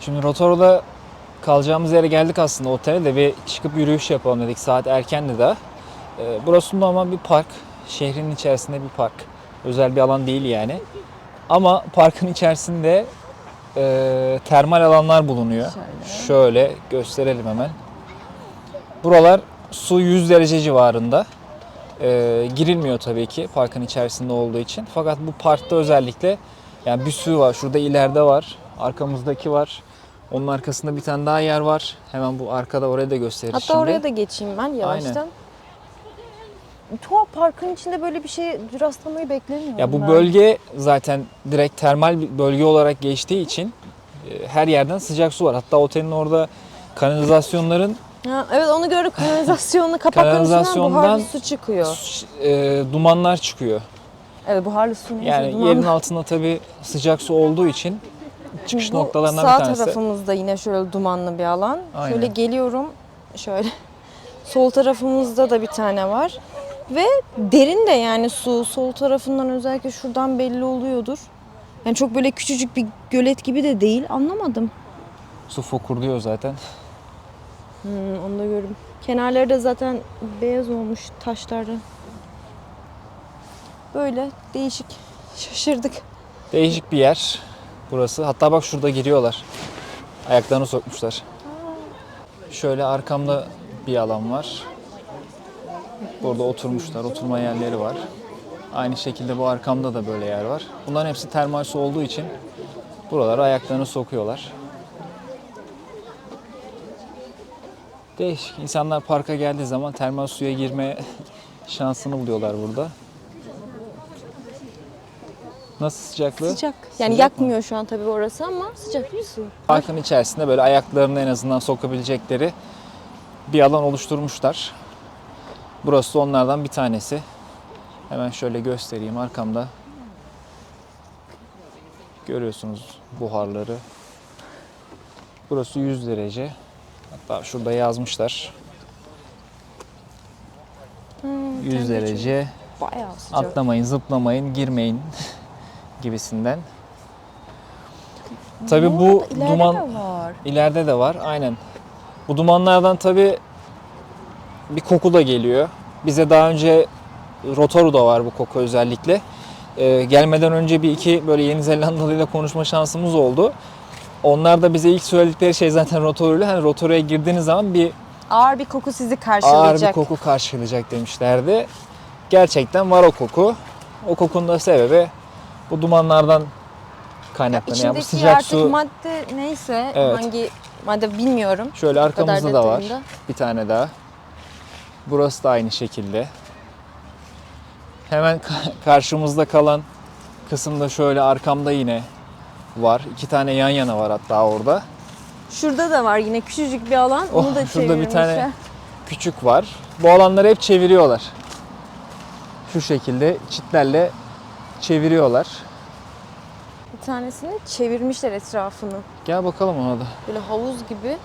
Şimdi Rotor'da kalacağımız yere geldik aslında otele de bir çıkıp yürüyüş yapalım dedik. Saat erkendi daha. Ee, burası normal bir park. Şehrin içerisinde bir park. Özel bir alan değil yani. Ama parkın içerisinde e, termal alanlar bulunuyor. Şöyle. Şöyle gösterelim hemen. Buralar su 100 derece civarında. Ee, girilmiyor tabii ki parkın içerisinde olduğu için. Fakat bu parkta özellikle yani bir sürü var. Şurada ileride var. Arkamızdaki var. Onun arkasında bir tane daha yer var. Hemen bu arkada oraya da gösteririz Hatta şimdi. oraya da geçeyim ben yavaştan. Tuhaf parkın içinde böyle bir şey rastlamayı beklemiyorum Ya bu ben. bölge zaten direkt termal bir bölge olarak geçtiği için e, her yerden sıcak su var. Hatta otelin orada kanalizasyonların Ha, evet onu gördük kanalizasyonlu kapakların içinden Kanalizasyondan- buharlı su çıkıyor. e, dumanlar çıkıyor. Evet buharlı su neyse Yani duman. yerin altında tabii sıcak su olduğu için çıkış Bu noktalarından sağ bir tanesi. tarafımızda yine şöyle dumanlı bir alan. Aynen. Şöyle geliyorum şöyle. Sol tarafımızda da bir tane var. Ve derin de yani su. Sol tarafından özellikle şuradan belli oluyordur. Yani çok böyle küçücük bir gölet gibi de değil. Anlamadım. Su fokurluyor zaten. Hmm, onu da görüyorum. Kenarları da zaten beyaz olmuş taşlardan. Böyle değişik. Şaşırdık. Değişik bir yer burası. Hatta bak şurada giriyorlar. Ayaklarını sokmuşlar. Şöyle arkamda bir alan var. Burada oturmuşlar. Oturma yerleri var. Aynı şekilde bu arkamda da böyle yer var. Bunların hepsi termal su olduğu için buralara ayaklarını sokuyorlar. Değişik. İnsanlar parka geldiği zaman termal suya girme şansını buluyorlar burada. Nasıl sıcaklığı? Sıcak. Yani Sıcak mı? yakmıyor şu an tabii orası ama sıcak bir su. Parkın içerisinde böyle ayaklarını en azından sokabilecekleri bir alan oluşturmuşlar. Burası da onlardan bir tanesi. Hemen şöyle göstereyim arkamda. Görüyorsunuz buharları. Burası 100 derece. Hatta şurada yazmışlar. 100 derece. Bayağı sıcak. Atlamayın, zıplamayın, girmeyin gibisinden. Tabii bu İleride duman de var. İleride de var aynen. Bu dumanlardan tabi bir koku da geliyor. Bize daha önce Rotoru'da var bu koku özellikle. Ee, gelmeden önce bir iki böyle Yeni Zelandalı ile konuşma şansımız oldu. Onlar da bize ilk söyledikleri şey zaten Rotoru'yla. Hani Rotoru'ya girdiğiniz zaman bir Ağır bir koku sizi ağır bir karşılayacak. koku karşılayacak demişlerdi. Gerçekten var o koku. O kokunun da sebebi bu dumanlardan kaynaklanıyor. Yani bu İçindeki sıcak su madde neyse Evet. hangi madde bilmiyorum. Şöyle arkamızda da var. Bir tane daha. Burası da aynı şekilde. Hemen ka- karşımızda kalan kısımda şöyle arkamda yine var. İki tane yan yana var hatta orada. Şurada da var yine küçücük bir alan. Oh, Onu da şurada bir tane-. Küçük var. Bu alanları hep çeviriyorlar. Şu şekilde çitlerle çeviriyorlar. Bir tanesini çevirmişler etrafını. Gel bakalım ona da. Böyle havuz gibi.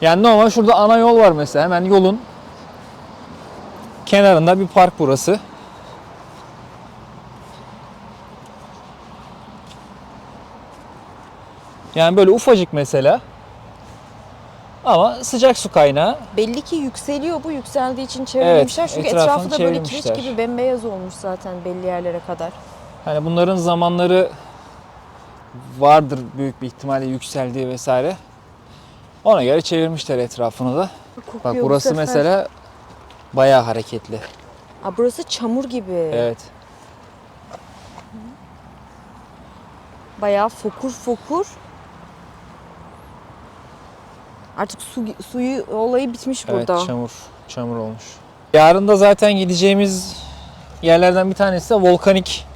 Yani normal şurada ana yol var mesela. Hemen yolun kenarında bir park burası. Yani böyle ufacık mesela. Ama sıcak su kaynağı. Belli ki yükseliyor bu yükseldiği için çevirmişler. Çünkü etrafını etrafı da böyle kireç gibi bembeyaz olmuş zaten belli yerlere kadar. Hani bunların zamanları vardır büyük bir ihtimalle yükseldiği vesaire. Ona göre çevirmişler etrafını da. Kokuyor Bak bu burası sefer. mesela bayağı hareketli. Aa, burası çamur gibi. Evet. Bayağı fokur fokur. Artık su, suyu olayı bitmiş Evet burada. çamur çamur olmuş. Yarın da zaten gideceğimiz yerlerden bir tanesi de volkanik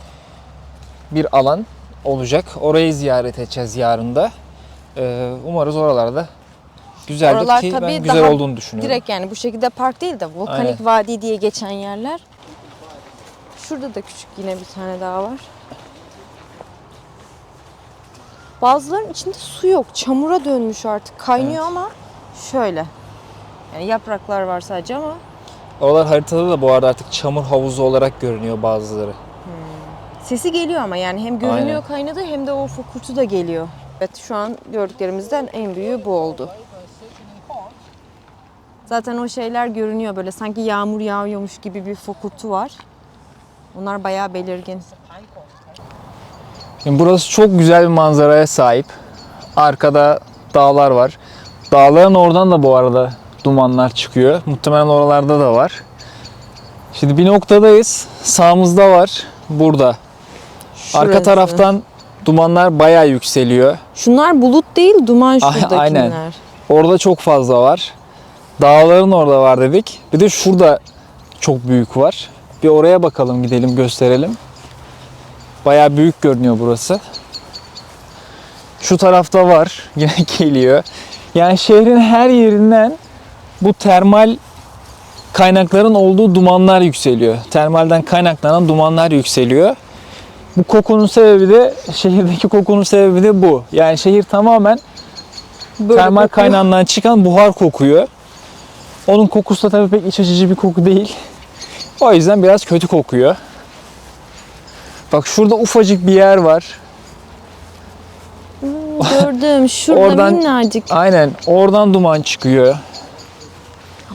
bir alan olacak. Orayı ziyaret edeceğiz yarın da. Ee, umarız oralarda güzeldir Oralar ki tabii ben güzel daha olduğunu düşünüyorum. Direkt yani bu şekilde park değil de volkanik Aynen. vadi diye geçen yerler. Şurada da küçük yine bir tane daha var. Bazılarının içinde su yok. Çamura dönmüş artık. Kaynıyor ama şöyle. Yani yapraklar var sadece ama Oralar haritada da bu arada artık çamur havuzu olarak görünüyor bazıları. Sesi geliyor ama yani hem görünüyor Aynen. kaynadı hem de o fokurtu da geliyor. Evet şu an gördüklerimizden en büyüğü bu oldu. Zaten o şeyler görünüyor böyle sanki yağmur yağıyormuş gibi bir fokurtu var. Onlar bayağı belirgin. Şimdi burası çok güzel bir manzaraya sahip. Arkada dağlar var. Dağların oradan da bu arada dumanlar çıkıyor. Muhtemelen oralarda da var. Şimdi bir noktadayız. Sağımızda var. Burada. Arka Şurası. taraftan dumanlar bayağı yükseliyor. Şunlar bulut değil duman şuradakiler. aynen. Orada çok fazla var. Dağların orada var dedik. Bir de şurada çok büyük var. Bir oraya bakalım gidelim gösterelim. Bayağı büyük görünüyor burası. Şu tarafta var. Yine geliyor. Yani şehrin her yerinden bu termal kaynakların olduğu dumanlar yükseliyor. Termalden kaynaklanan dumanlar yükseliyor. Bu kokunun sebebi de şehirdeki kokunun sebebi de bu. Yani şehir tamamen Böyle termal kokuyor. kaynağından çıkan buhar kokuyor. Onun kokusu da tabii pek iç açıcı bir koku değil. O yüzden biraz kötü kokuyor. Bak şurada ufacık bir yer var. Gördüm. Şurada Oradan- minnacık. Aynen oradan duman çıkıyor.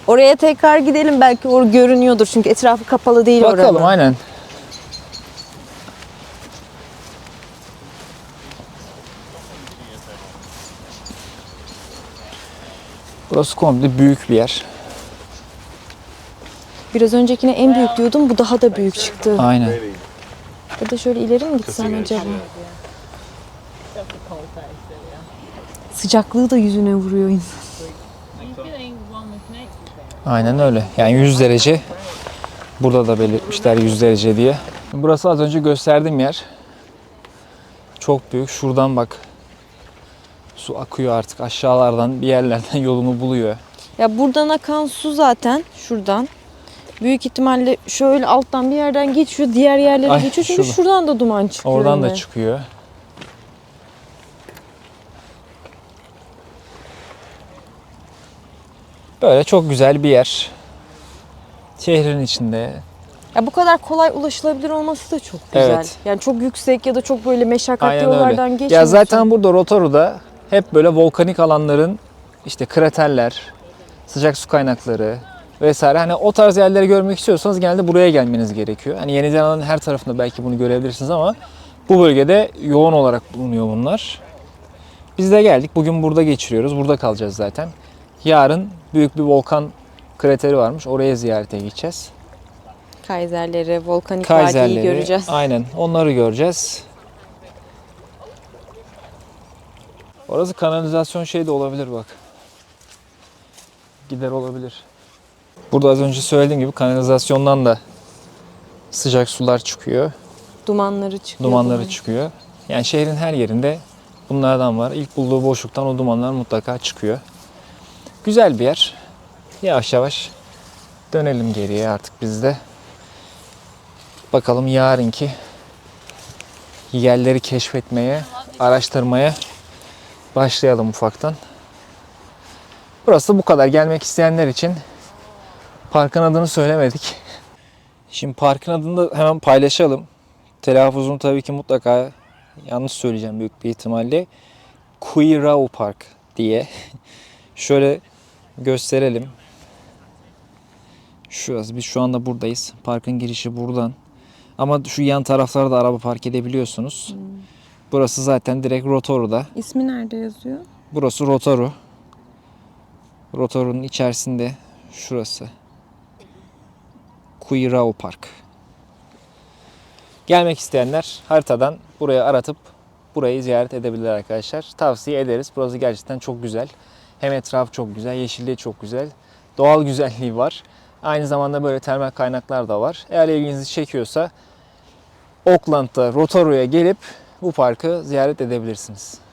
Oraya tekrar gidelim belki o görünüyordur çünkü etrafı kapalı değil Bakalım oranın. aynen. Burası komple büyük bir yer. Biraz öncekine en büyük diyordum bu daha da büyük çıktı. Aynen. Ya da şöyle ileri mi gitsen acaba? Sıcaklığı da yüzüne vuruyor insan. Aynen öyle. Yani 100 derece. Burada da belirtmişler 100 derece diye. Burası az önce gösterdiğim yer. Çok büyük. Şuradan bak. Su akıyor artık aşağılardan bir yerlerden yolunu buluyor. Ya buradan akan su zaten şuradan. Büyük ihtimalle şöyle alttan bir yerden geçiyor, diğer yerlere Ay, geçiyor. Çünkü şurada. şuradan da duman çıkıyor. Oradan da yine. çıkıyor. Böyle çok güzel bir yer. Şehrin içinde. Ya bu kadar kolay ulaşılabilir olması da çok güzel. Evet. Yani çok yüksek ya da çok böyle meşakkatli Aynen yollardan öyle. geçmiyorsun. Ya zaten burada Rotoru'da hep böyle volkanik alanların işte kraterler, sıcak su kaynakları vesaire. Hani o tarz yerleri görmek istiyorsanız genelde buraya gelmeniz gerekiyor. Hani Yeni Zelanda'nın her tarafında belki bunu görebilirsiniz ama bu bölgede yoğun olarak bulunuyor bunlar. Biz de geldik. Bugün burada geçiriyoruz. Burada kalacağız zaten. Yarın büyük bir volkan krateri varmış. Oraya ziyarete gideceğiz. Kaiserleri, volkanik vadiyi Kaiserleri. göreceğiz. Aynen. Onları göreceğiz. Orası kanalizasyon şey de olabilir bak. Gider olabilir. Burada az önce söylediğim gibi kanalizasyondan da sıcak sular çıkıyor. Dumanları çıkıyor. Dumanları bunun. çıkıyor. Yani şehrin her yerinde bunlardan var. İlk bulduğu boşluktan o dumanlar mutlaka çıkıyor. Güzel bir yer. Yavaş yavaş dönelim geriye artık biz de. Bakalım yarınki yerleri keşfetmeye, araştırmaya başlayalım ufaktan. Burası bu kadar. Gelmek isteyenler için parkın adını söylemedik. Şimdi parkın adını da hemen paylaşalım. Telaffuzunu tabii ki mutlaka yanlış söyleyeceğim büyük bir ihtimalle. Kuirau Park diye. Şöyle gösterelim. Şurası. Biz şu anda buradayız. Parkın girişi buradan. Ama şu yan taraflarda araba park edebiliyorsunuz. Burası zaten direkt Rotoru'da. İsmi nerede yazıyor? Burası Rotoru. Rotoru'nun içerisinde şurası. Kuirau Park. Gelmek isteyenler haritadan buraya aratıp burayı ziyaret edebilirler arkadaşlar. Tavsiye ederiz. Burası gerçekten çok güzel. Hem etrafı çok güzel, yeşilliği çok güzel. Doğal güzelliği var. Aynı zamanda böyle termal kaynaklar da var. Eğer ilginizi çekiyorsa Auckland'da Rotoru'ya gelip bu parkı ziyaret edebilirsiniz.